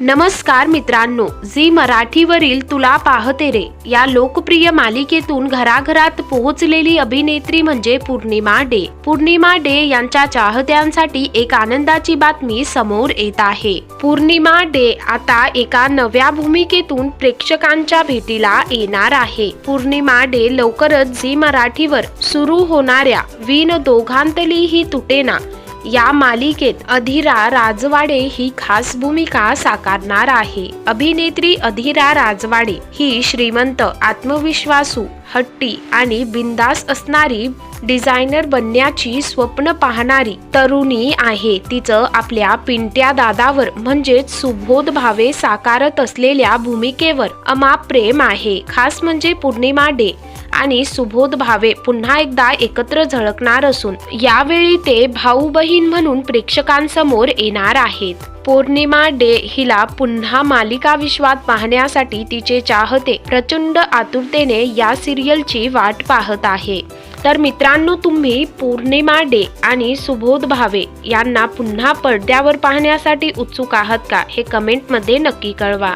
नमस्कार मित्रांनो झी मराठीवरील तुला पाहते रे. या लोकप्रिय मालिकेतून घराघरात पोहोचलेली अभिनेत्री म्हणजे पूर्णिमा डे. पूर्णिमा डे यांच्या चाहत्यांसाठी एक आनंदाची बातमी समोर येत आहे. पूर्णिमा डे आता एका नव्या भूमिकेतून प्रेक्षकांच्या भेटीला येणार आहे. पूर्णिमा डे लवकरच झी मराठीवर सुरू होणाऱ्या विण दोघांतली ही तुटेना. या मालिकेत अधिरा राजवाडे ही खास भूमिका साकारणार आहे. अभिनेत्री अधिरा राजवाडे ही श्रीमंत आत्मविश्वासू हट्टी आणि बिंदास असणारी डिझायनर बनण्याची स्वप्न पाहणारी तरुणी आहे. तिचं आपल्या पिंट्या दादावर म्हणजेच सुबोध भावे साकारत असलेल्या भूमिकेवर अमाप प्रेम आहे. खास म्हणजे पौर्णिमा डे आणि सुबोध भावे पुन्हा एकदा एकत्र झळकणार असून यावेळी ते भाऊ बहीण म्हणून प्रेक्षकांसमोर येणार आहेत. पौर्णिमा डे हिला पुन्हा मालिका विश्वात पाहण्यासाठी तिचे चाहते प्रचंड आतुरतेने या सिरियलची वाट पाहत आहे. तर मित्रांनो तुम्ही पौर्णिमा डे आणि सुबोध भावे यांना पुन्हा पडद्यावर पाहण्यासाठी उत्सुक आहात का हे कमेंटमध्ये नक्की कळवा.